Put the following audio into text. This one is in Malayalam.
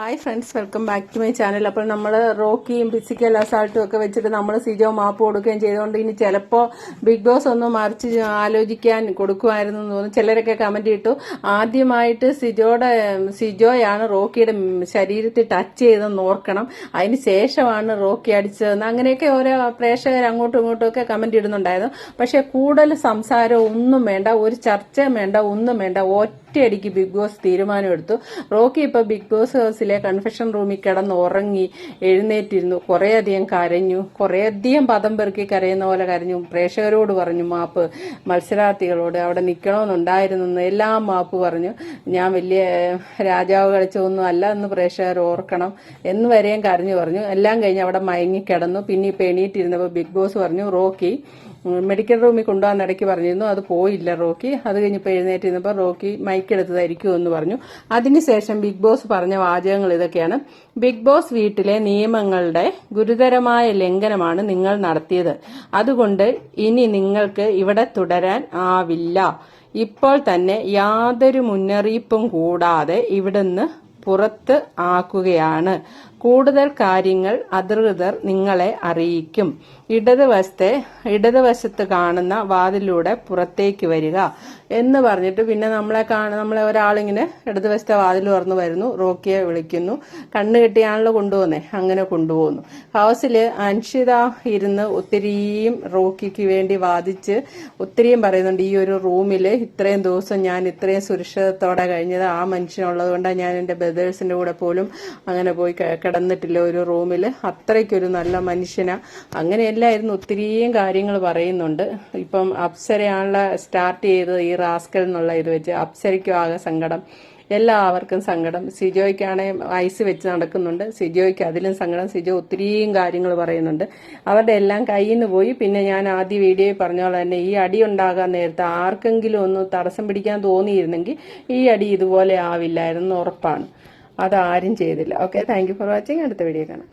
Hi friends welcome back to my channel അപ്പോൾ നമ്മൾ റോക്കിയും ഫിസിക്കൽ അസാൾട്ടും ഒക്കെ വെച്ചിട്ട് നമ്മൾ സിജോ മാപ്പ് കൊടുക്കുകയും ചെയ്തുകൊണ്ട് ഇനി ചിലപ്പോൾ ബിഗ് ബോസ് ഒന്ന് മറിച്ച് ആലോചിക്കാൻ കൊടുക്കുമായിരുന്നു എന്ന് തോന്നുന്നു. ചിലരൊക്കെ കമന്റ് ഇട്ടു. ആദ്യമായിട്ട് സിജോയുടെ സിജോയാണ് റോക്കിയുടെ ശരീരത്തിൽ ടച്ച് ചെയ്തെന്ന് ഓർക്കണം. അതിന് ശേഷമാണ് റോക്കി അടിച്ചതെന്ന്. അങ്ങനെയൊക്കെ ഓരോ പ്രേക്ഷകർ അങ്ങോട്ടും ഇങ്ങോട്ടും ഒക്കെ കമന്റ് ഇടുന്നുണ്ടായിരുന്നു. പക്ഷെ കൂടുതൽ സംസാരം ഒന്നും വേണ്ട ഒരു ചർച്ചയും വേണ്ട ഒന്നും വേണ്ട ഒറ്റയടിക്ക് ബിഗ് ബോസ് തീരുമാനമെടുത്തു. റോക്കി ഇപ്പൊ ബിഗ് ബോസ് ഹൗസിലെ കൺഫെഷൻ റൂമിൽ കിടന്ന് ഉറങ്ങി എഴുന്നേറ്റിരുന്നു. കുറേയധികം കരഞ്ഞു. കുറേയധികം പദം പെറുക്കി കരയുന്ന പോലെ കരഞ്ഞു. പ്രേക്ഷകരോട് പറഞ്ഞു മാപ്പ് മത്സരാർത്ഥികളോട് അവിടെ നിൽക്കണമെന്നുണ്ടായിരുന്നു എല്ലാം മാപ്പ് പറഞ്ഞു. ഞാൻ വലിയ രാജാവ് കളിച്ചൊന്നും അല്ല എന്ന് പ്രേക്ഷകർ ഓർക്കണം എന്ന് വരെയും കരഞ്ഞു പറഞ്ഞു. എല്ലാം കഴിഞ്ഞ് അവിടെ മയങ്ങിക്കിടന്നു പിന്നെ ഇപ്പൊ എണീറ്റിരുന്നപ്പോൾ ബിഗ് ബോസ് പറഞ്ഞു റോക്കി മെഡിക്കൽ റൂമിൽ കൊണ്ടുപോകാൻ ഇടയ്ക്ക് പറഞ്ഞിരുന്നു. അത് പോയില്ല റോക്കി. അത് കഴിഞ്ഞപ്പോൾ എഴുന്നേറ്റിരുന്നപ്പോൾ റോക്കി മൈക്കെടുത്തതായിരിക്കും എന്ന് പറഞ്ഞു. അതിനുശേഷം ബിഗ് ബോസ് പറഞ്ഞ വാചകങ്ങൾ ഇതൊക്കെയാണ്. ബിഗ് ബോസ് വീട്ടിലെ നിയമങ്ങളുടെ ഗുരുതരമായ ലംഘനമാണ് നിങ്ങൾ നടത്തിയത്. അതുകൊണ്ട് ഇനി നിങ്ങൾക്ക് ഇവിടെ തുടരാൻ ആവില്ല. ഇപ്പോൾ തന്നെ യാതൊരു മുന്നറിയിപ്പും കൂടാതെ ഇവിടുന്ന് പുറത്ത് ആക്കുകയാണ്. കൂടുതൽ കാര്യങ്ങൾ അധികൃതർ നിങ്ങളെ അറിയിക്കും. ഇടതുവശത്തെ ഇടതുവശത്ത് കാണുന്ന വാതിലൂടെ പുറത്തേക്ക് വരിക എന്ന് പറഞ്ഞിട്ട് പിന്നെ നമ്മളെ കാണ നമ്മളെ ഒരാളിങ്ങനെ ഇടതുവശത്തെ വാതിൽ തുറന്നു വരുന്നു റോക്കിയെ വിളിക്കുന്നു. കണ്ണ് കെട്ടിയാണല്ലോ കൊണ്ടുപോകുന്നേ? അങ്ങനെ കൊണ്ടുപോകുന്നു. ഹൗസിൽ അൻഷിത ഇരുന്ന് ഒത്തിരിയും റോക്കിക്ക് വേണ്ടി വാദിച്ച് ഒത്തിരിയും പറയുന്നുണ്ട് ഈ ഒരു റൂമിൽ ഇത്രയും ദിവസം ഞാൻ ഇത്രയും സുരക്ഷിതത്തോടെ കഴിഞ്ഞത് ആ മനുഷ്യനുള്ളത് കൊണ്ടാണ് ഞാൻ എന്റെ ബ്രദേഴ്സിന്റെ കൂടെ പോലും അങ്ങനെ പോയി കിടന്നിട്ടില്ല ഒരു റൂമിൽ അത്രയ്ക്കൊരു നല്ല മനുഷ്യനാ. അങ്ങനെയല്ലായിരുന്നു ഒത്തിരിയും കാര്യങ്ങൾ പറയുന്നുണ്ട്. ഇപ്പം അപ്സരയാണല്ലോ സ്റ്റാർട്ട് ചെയ്തത് ഈ റാസ്കൽ എന്നുള്ള ഇത് വെച്ച്. അപ്സരയ്ക്കും ആകെ സങ്കടം. എല്ലാവർക്കും സങ്കടം. സിജോയ്ക്കാണെങ്കിൽ ഐസ് വെച്ച് നടക്കുന്നുണ്ട്. സിജോയ്ക്ക് അതിലും സങ്കടം. സിജോ ഒത്തിരിയും കാര്യങ്ങൾ പറയുന്നുണ്ട്. അവരുടെ എല്ലാം കയ്യിൽ നിന്ന് പോയി. പിന്നെ ഞാൻ ആദ്യ വീഡിയോയിൽ പറഞ്ഞ പോലെ തന്നെ ഈ അടി ഉണ്ടാകാൻ നേരത്തെ ആർക്കെങ്കിലും ഒന്ന് തടസ്സം പിടിക്കാൻ തോന്നിയിരുന്നെങ്കിൽ ഈ അടി ഇതുപോലെ ആവില്ലായിരുന്നു ഉറപ്പാണ്. അതാരും ചെയ്തില്ല. ഓക്കെ താങ്ക് ഫോർ വാച്ചിങ് അടുത്ത വീഡിയോ കാണാം.